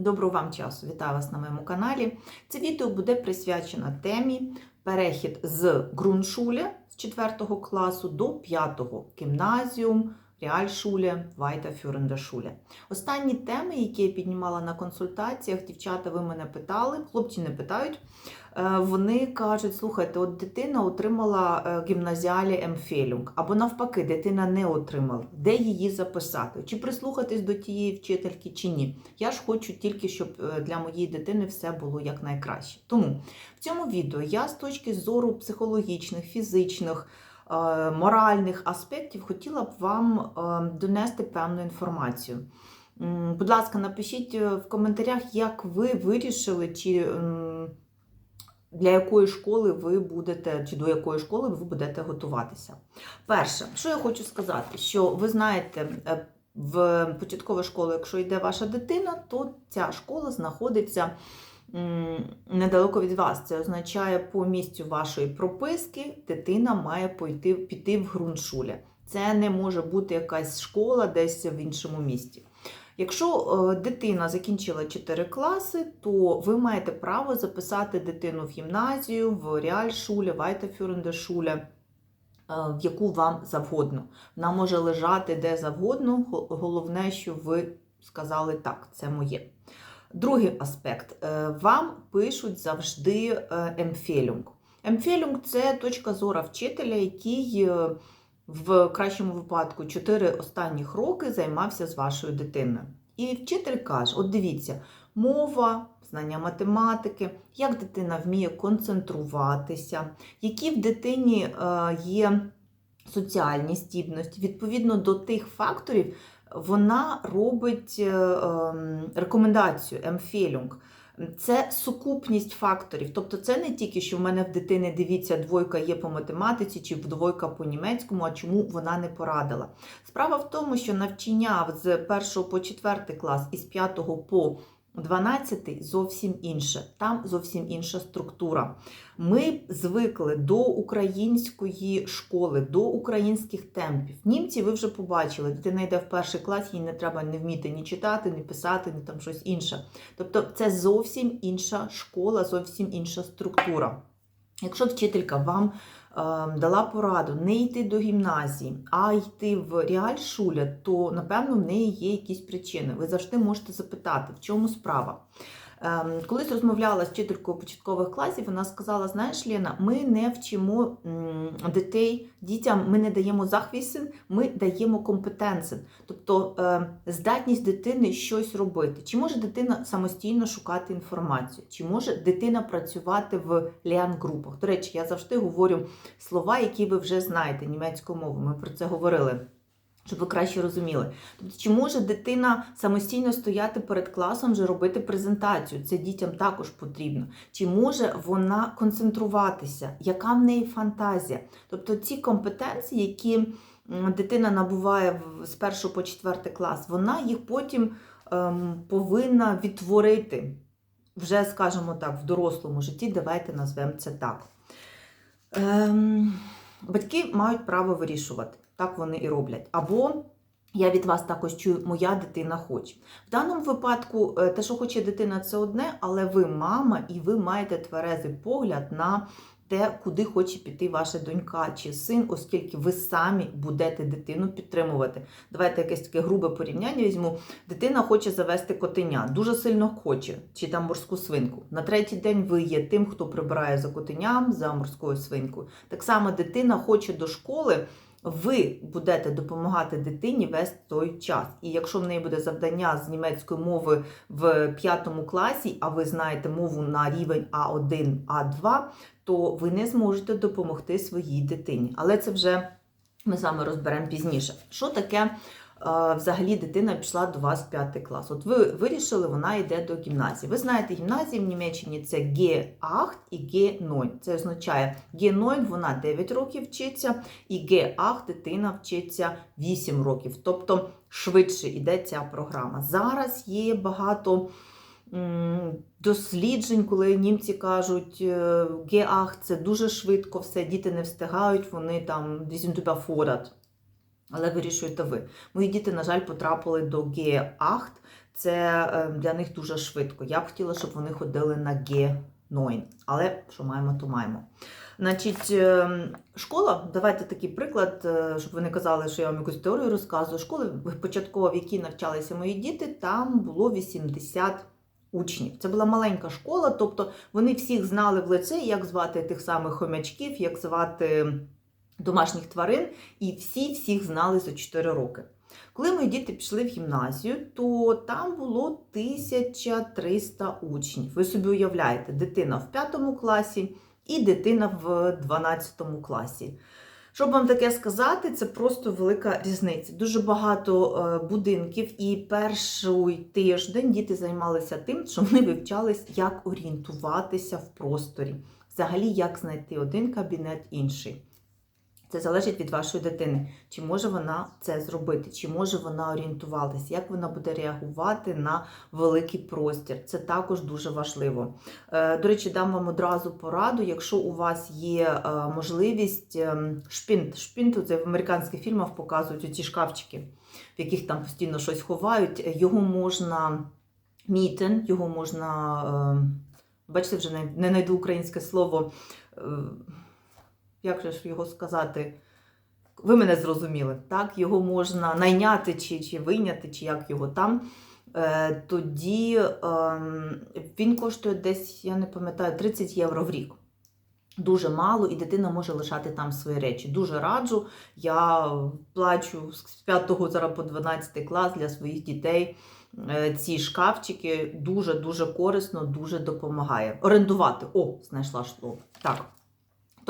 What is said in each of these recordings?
Доброго вам часу! Вітаю вас на моєму каналі. Це відео буде присвячено темі перехід з ґрунтшуле з 4 класу до 5 гімназіум, реальшуле, вайта фюрендешуле. Останні теми, які я піднімала на консультаціях, дівчата, ви мене питали, хлопці не питають. Е, Вони кажуть, слухайте, от дитина отримала е, гімназіалі емфелюнг, або навпаки, дитина не отримала. Де її записати? Чи прислухатись до тієї вчительки, чи ні? Я ж хочу тільки, щоб е, для моєї дитини все було якнайкраще. Тому в цьому відео я з точки зору психологічних, фізичних, моральних аспектів хотіла б вам е, донести певну інформацію. Будь ласка, напишіть е, в коментарях, як ви вирішили, чи для якої школи ви будете, чи до якої школи ви будете готуватися. Перше, що я хочу сказати, що ви знаєте, е, в початкову школу, якщо йде ваша дитина, то ця школа знаходиться недалеко від вас. Це означає, по місцю вашої прописки дитина має пойти, піти в ґрунтшулі. Це не може бути якась школа десь в іншому місті. Якщо е, дитина закінчила 4 класи, то ви маєте право записати дитину в гімназію, в реальшуле, вайтафюрендешуле, е, в яку вам завгодно. Вона може лежати де завгодно. Головне, що ви сказали так, це моє. Другий аспект. Е, Вам пишуть завжди е, емфелюнг. Емфелюнг це точка зору вчителя, який е, в кращому випадку 4 останніх роки займався з вашою дитиною. І вчитель каже: от дивіться, мова, знання математики, як дитина вміє концентруватися, які в дитині є соціальні здібності. Відповідно до тих факторів, вона робить е, ем, рекомендацію емфелюнг. Це сукупність факторів. Тобто це не тільки, що в мене в дитини дивіться, двойка є по математиці чи двойка по німецькому, а чому вона не порадила. Справа в тому, що навчання з 1 по 4 клас і з 5 по 12 зовсім інше. Там зовсім інша структура. Ми звикли до української школи, до українських темпів. Німці ви вже побачили, дитина йде в перший клас, їй не треба не вміти ні читати, ні писати, ні там щось інше. Тобто це зовсім інша школа, зовсім інша структура. Якщо вчителька вам дала пораду не йти до гімназії, а йти в реальшуля, то напевно в неї є якісь причини. Ви завжди можете запитати, в чому справа. Ем, Колись розмовляла з вчителькою початкових класів, вона сказала: знаєш, Лена, ми не вчимо дітей, дітям ми не даємо захвісин, ми даємо компетенцин. Тобто е, здатність дитини щось робити. Чи може дитина самостійно шукати інформацію, чи може дитина працювати в ліан-групах. До речі, я завжди говорю слова, які ви вже знаєте німецькою мовою. Ми про це говорили. Щоб ви краще розуміли. Тобто, чи може дитина самостійно стояти перед класом, вже робити презентацію? Це дітям також потрібно. Чи може вона концентруватися? Яка в неї фантазія? Тобто ці компетенції, які дитина набуває з 1 по 4 клас, вона їх потім ем, повинна відтворити вже, скажімо так, в дорослому житті. Давайте назвемо це так. Ем, батьки мають право вирішувати. Так вони і роблять. Або я від вас також чую, моя дитина хоче. В даному випадку, е, те, що хоче дитина, це одне, але ви мама, і ви маєте тверезий погляд на те, куди хоче піти ваша донька чи син, оскільки ви самі будете дитину підтримувати. Давайте якесь таке грубе порівняння візьму. Дитина хоче завести котеня, дуже сильно хоче, чи там морську свинку. На третій день ви є тим, хто прибирає за котеням, за морською свинкою. Так само дитина хоче до школи. Ви будете допомагати дитині весь той час. І якщо в неї буде завдання з німецької мови в п'ятому класі, а ви знаєте мову на рівень А1, А2, то ви не зможете допомогти своїй дитині. Але це вже ми з вами розберемо пізніше. Що таке взагалі дитина пішла до вас в п'ятий клас? От ви вирішили, вона йде до гімназії. Ви знаєте, гімназії в Німеччині це Г8 і Г0. Це означає Г0 вона 9 років вчиться, і Г8 дитина вчиться 8 років. Тобто швидше йде ця програма. Зараз є багато досліджень, коли німці кажуть, е, Г8 це дуже швидко, все, діти не встигають, вони там дізінтубафорат. Але вирішуєте ви. Мої діти, на жаль, потрапили до Г8. це е, для них дуже швидко. Я б хотіла, щоб вони ходили на Г9, але що маємо, то маємо. Значить, е, школа, давайте такий приклад, е, щоб ви не казали, що я вам якусь теорію розказую. Школи початкова, в якій навчалися мої діти, там було 80 учнів. Це була маленька школа, тобто вони всіх знали в лице, як звати тих самих хомячків, як звати домашніх тварин, і всі всіх знали за 4 роки. Коли мої діти пішли в гімназію, то там було 1300 учнів. Ви собі уявляєте, дитина в 5 класі і дитина в 12 класі. Щоб вам таке сказати, це просто велика різниця. Дуже багато е, будинків, і перший тиждень діти займалися тим, що вони вивчались, як орієнтуватися в просторі, взагалі, як знайти один кабінет інший. Це залежить від вашої дитини, чи може вона це зробити, чи може вона орієнтуватися, як вона буде реагувати на великий простір. Це також дуже важливо. Е, До речі, дам вам одразу пораду, якщо у вас є е, можливість ем, шпінт. Шпінт це в американських фільмах показують ці шкафчики, в яких там постійно щось ховають. Його можна мітен, його можна, ем, бачите, вже не- не знайду українське слово. Е, як же ж його сказати? Ви мене зрозуміли, так? Його можна найняти чи, чи вийняти, чи як його там. Е, тоді ем, він коштує десь, я не пам'ятаю, 30 євро в рік. Дуже мало, і дитина може лишати там свої речі. Дуже раджу. Я плачу з 5 зараз по 12 клас для своїх дітей. Е, Ці шкафчики дуже-дуже корисно, дуже допомагає. Орендувати. О, знайшла слово. Так.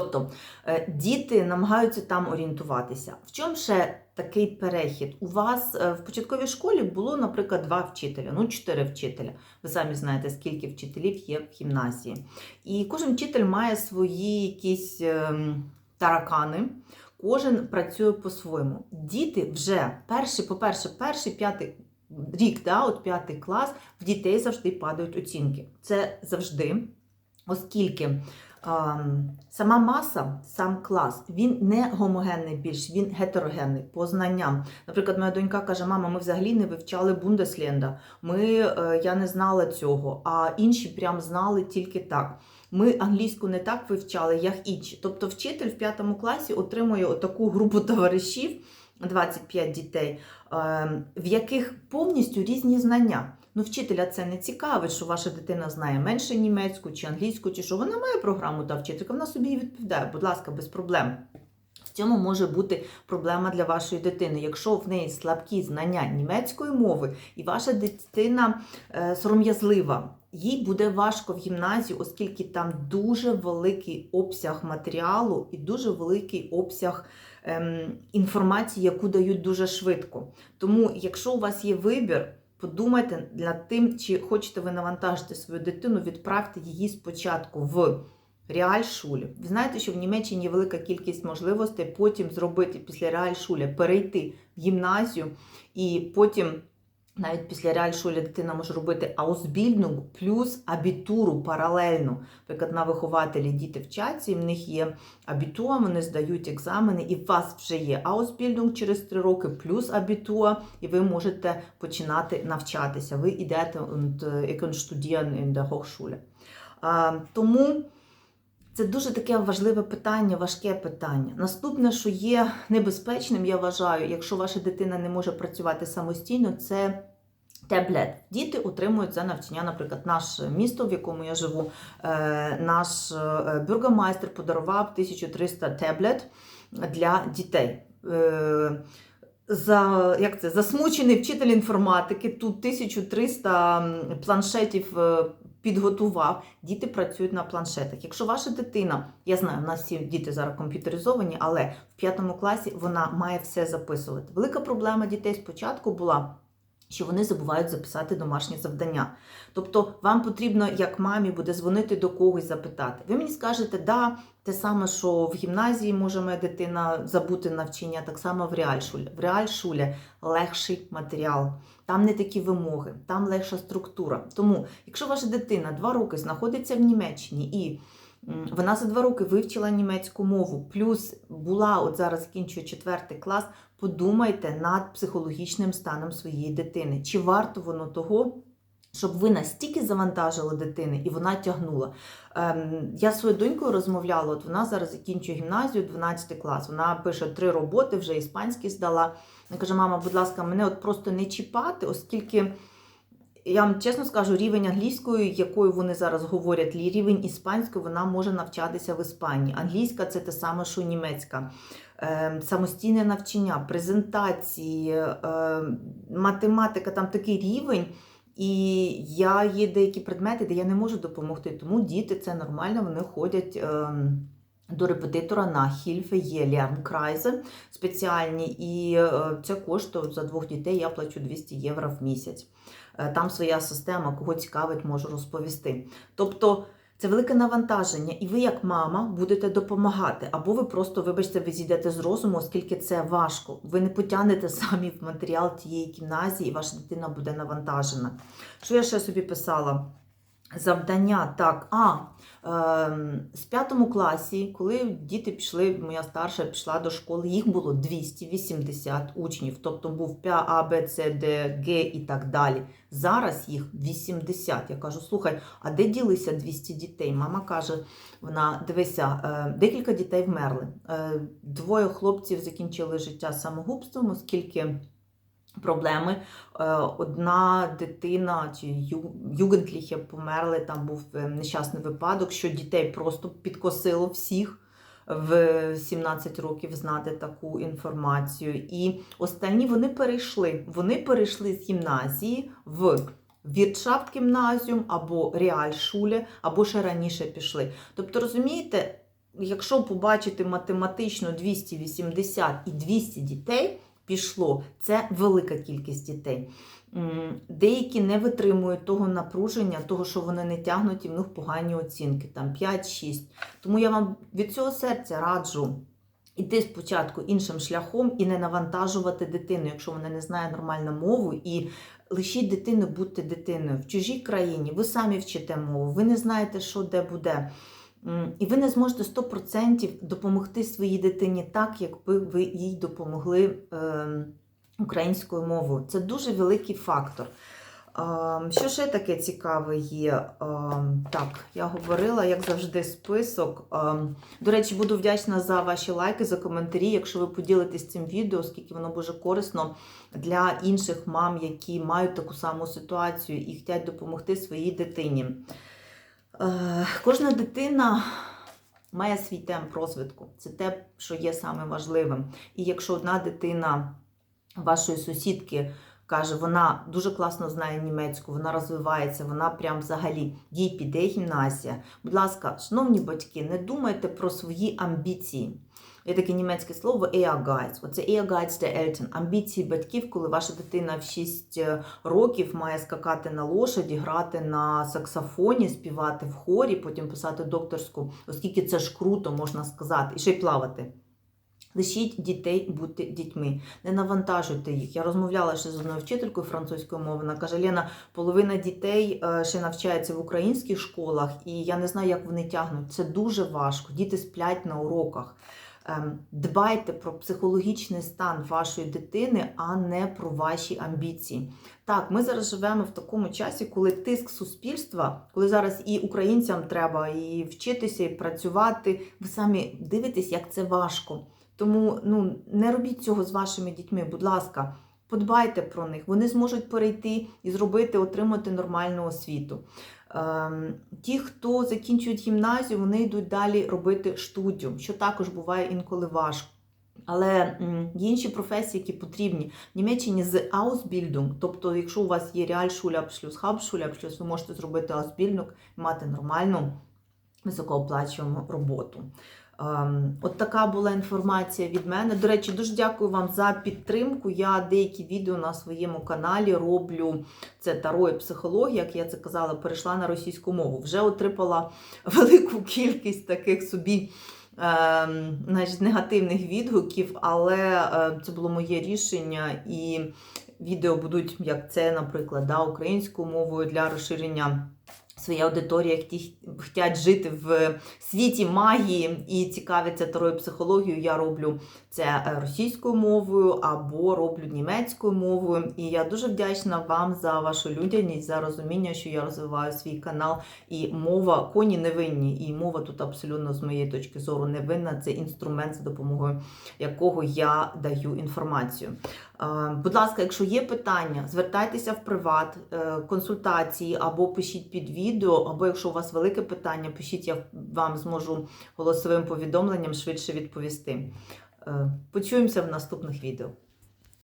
Тобто е, діти намагаються там орієнтуватися. В чому ще такий перехід? У вас е, в початковій школі було, наприклад, два вчителя, ну чотири вчителя. Ви самі знаєте, скільки вчителів є в гімназії. І кожен вчитель має свої якісь ем, таракани. Кожен працює по-своєму. Діти вже перший, по-перше, перший п'ятий рік, да, от п'ятий клас, в дітей завжди падають оцінки. Це завжди, оскільки сама маса, сам клас, він не гомогенний більш, він гетерогенний по знанням. Наприклад, моя донька каже: мама, ми взагалі не вивчали Бундесленда. Ми, е, я не знала цього, а інші прям знали тільки так. Ми англійську не так вивчали, як інші. Тобто вчитель в п'ятому класі отримує таку групу товаришів, 25 дітей, ем, в яких повністю різні знання. Ну, вчителя це не цікавить, що ваша дитина знає менше німецьку чи англійську, чи що вона має програму та вчителька, вона собі її відповідає, будь ласка, без проблем. В цьому може бути проблема для вашої дитини. Якщо в неї слабкі знання німецької мови, і ваша дитина е, сором'язлива, їй буде важко в гімназію, оскільки там дуже великий обсяг матеріалу і дуже великий обсяг ем, інформації, яку дають дуже швидко. Тому, якщо у вас є вибір, подумайте над тим, чи хочете ви навантажити свою дитину, відправте її спочатку в реальшулі. Ви знаєте, що в Німеччині є велика кількість можливостей потім зробити після реальшулі, перейти в гімназію і потім. Навіть після реальшулі дитина може робити аусбільдинг плюс абітуру паралельно. Наприклад, на вихователі діти вчаться, і в них є абітуа, вони здають екзамени, і у вас вже є аусбільдинг через 3 роки, плюс абітуа, і ви можете починати навчатися. Ви йдете in der Hochschule. Тому це дуже таке важливе питання, важке питання. Наступне, що є небезпечним, я вважаю, якщо ваша дитина не може працювати самостійно, це таблет. Діти отримують за навчання, наприклад, наше місто, в якому я живу, е, наш е, бюргомайстер подарував 1300 таблет для дітей. Е, За як це засмучений вчитель інформатики, тут 1300 планшетів підготував. Діти працюють на планшетах. Якщо ваша дитина, я знаю, у нас всі діти зараз комп'ютеризовані, але в п'ятому класі вона має все записувати. Велика проблема дітей спочатку була. Що вони забувають записати домашні завдання. Тобто вам потрібно, як мамі, буде дзвонити до когось запитати. Ви мені скажете, да, те саме, що в гімназії може моя дитина забути навчання, так само в реальшулі. В реальшулі легший матеріал, там не такі вимоги, там легша структура. Тому, якщо ваша дитина два роки знаходиться в Німеччині і вона за два роки вивчила німецьку мову, плюс була, от зараз закінчує четвертий клас, подумайте над психологічним станом своєї дитини. Чи варто воно того? Щоб ви настільки завантажили дитини і вона тягнула. Ем, я з своєю донькою розмовляла, от вона зараз закінчує гімназію, 12 клас. Вона пише три роботи, вже іспанський здала. Вона каже: мама, будь ласка, мене от просто не чіпати, оскільки я вам чесно скажу, рівень англійської, якою вони зараз говорять, рівень іспанської, вона може навчатися в Іспанії. Англійська це те саме, що німецька. Ем, Самостійне навчання, презентації, ем, математика, там такий рівень. І я є деякі предмети, де я не можу допомогти. Тому діти це нормально, вони ходять. ем, до репетитора на Хільфе є Лернкрайзе спеціальні, і е, це коштує за двох дітей. Я плачу 200 євро в місяць. Е, Там своя система, кого цікавить, можу розповісти. Тобто це велике навантаження, і ви, як мама, будете допомагати. Або ви просто, вибачте, ви зійдете з розуму, оскільки це важко. Ви не потягнете самі в матеріал тієї гімназії, і ваша дитина буде навантажена. Що я ще собі писала? Завдання так. А, ем, з п'ятому класі, коли діти пішли, моя старша пішла до школи, їх було 280 учнів, тобто був ПА, А, Б, С, Д, Г і так далі. Зараз їх 80. Я кажу, слухай, а де ділися 200 дітей? Мама каже, вона дивися, е, декілька дітей вмерли. Е, Двоє хлопців закінчили життя самогубством, оскільки. Проблеми. Е, Одна дитина чи ю- югендліхе померли, там був е, нещасний випадок, що дітей просто підкосило всіх в 17 років знати таку інформацію. І останні вони перейшли. Вони перейшли з гімназії в Віртшафт гімназіум або Реальшуле, або ще раніше пішли. Тобто, розумієте, якщо побачити математично 280 і 200 дітей, пішло. Це велика кількість дітей. Деякі не витримують того напруження, того, що вони не тягнуть і в них погані оцінки, там 5-6. Тому я вам від цього серця раджу іти спочатку іншим шляхом і не навантажувати дитину, якщо вона не знає нормальну мову, і лишіть дитину бути дитиною в чужій країні. Ви самі вчите мову, ви не знаєте, що де буде. І ви не зможете 100% допомогти своїй дитині так, якби ви їй допомогли ем, українською мовою. Це дуже великий фактор. Ем, Що ще таке цікаве є? Ем, Так, я говорила, як завжди, список. До речі, буду вдячна за ваші лайки, за коментарі, якщо ви поділитесь цим відео, оскільки воно дуже корисно для інших мам, які мають таку саму ситуацію і хочуть допомогти своїй дитині. Е, Кожна дитина має свій темп розвитку. Це те, що є саме важливим. І якщо одна дитина вашої сусідки каже, вона дуже класно знає німецьку, вона розвивається, вона прям взагалі їй піде гімназія. Будь ласка, шановні батьки, не думайте про свої амбіції. Є таке німецьке слово Ehrgeiz. Оце Ehrgeiz der Eltern. Амбіції батьків, коли ваша дитина в 6 років має скакати на лошаді, грати на саксофоні, співати в хорі, потім писати докторську, оскільки це ж круто, можна сказати, і ще й плавати. Лишіть дітей бути дітьми, не навантажуйте їх. Я розмовляла ще з одною вчителькою французької мови. Вона каже: Лена, половина дітей е, ще навчається в українських школах, і я не знаю, як вони тягнуть. Це дуже важко. Діти сплять на уроках. Ем, Дбайте про психологічний стан вашої дитини, а не про ваші амбіції. Так, ми зараз живемо в такому часі, коли тиск суспільства, коли зараз і українцям треба і вчитися, і працювати. Ви самі дивитесь, як це важко. Тому ну, не робіть цього з вашими дітьми, будь ласка, подбайте про них. Вони зможуть перейти і зробити, отримати нормальну освіту. Ем, ті, хто закінчують гімназію, вони йдуть далі робити студію, що також буває інколи важко. Але є інші професії, які потрібні. В Німеччині з Ausbildung, тобто, якщо у вас є Realschulabschluss, Hauptschulabschluss, ви можете зробити Ausbildung і мати нормальну високооплачувану роботу. Ем, От така була інформація від мене. До речі, дуже дякую вам за підтримку. Я деякі відео на своєму каналі роблю. Це таро і психологія, як я це казала, перейшла на російську мову. Вже отримала велику кількість таких собі. ем, Значить, негативних відгуків, але е, це було моє рішення, і відео будуть, як це, наприклад, да, українською мовою для розширення своя аудиторія, які хочуть жити в світі магії і цікавляться тарою психологією, я роблю це е, російською мовою або роблю німецькою мовою. І я дуже вдячна вам за вашу людяність, за розуміння, що я розвиваю свій канал. І мова коні невинні. І мова тут абсолютно з моєї точки зору невинна. Це інструмент, за допомогою якого я даю інформацію. Е, Будь ласка, якщо є питання, звертайтеся в приват, е, консультації або пишіть під відео, або якщо у вас велике питання, пишіть, я вам зможу голосовим повідомленням швидше відповісти. Е, Почуємося в наступних відео.